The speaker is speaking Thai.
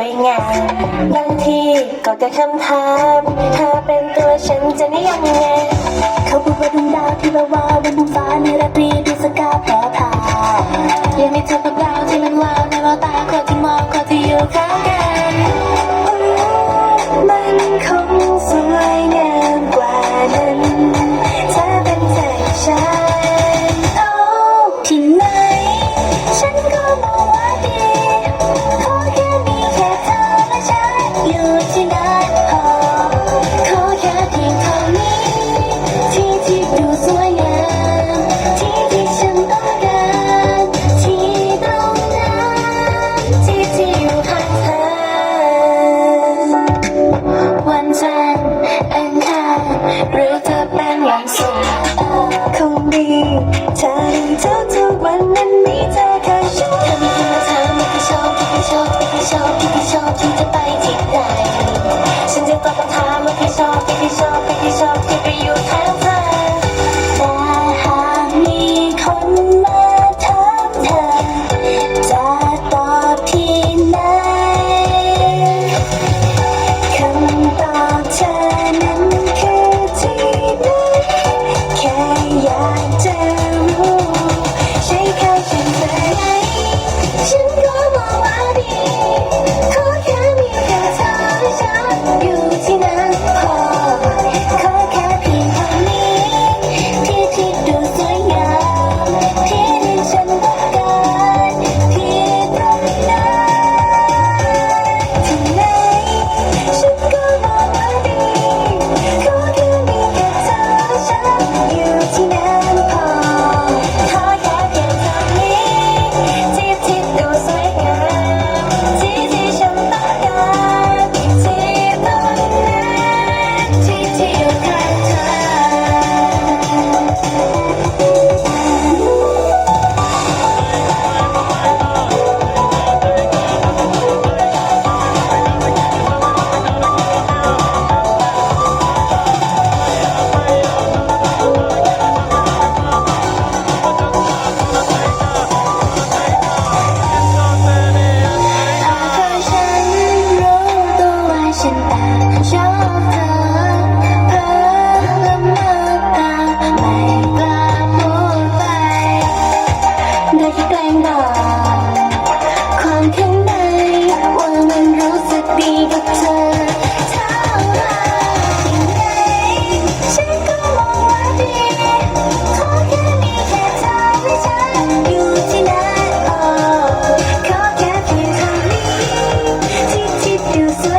วยงามบางทีก็เกิดคำถามถ้าเป็นตัวฉันจะนิยังไงเขาพูดว่าดวงดาวที่วาวาบนท้องฟ้าในราตรีที่สกาแปอทอายังมีเธอกับดาวที่มันวาในแววตาคนที่มองคนที่อยู่ข้างกัน You.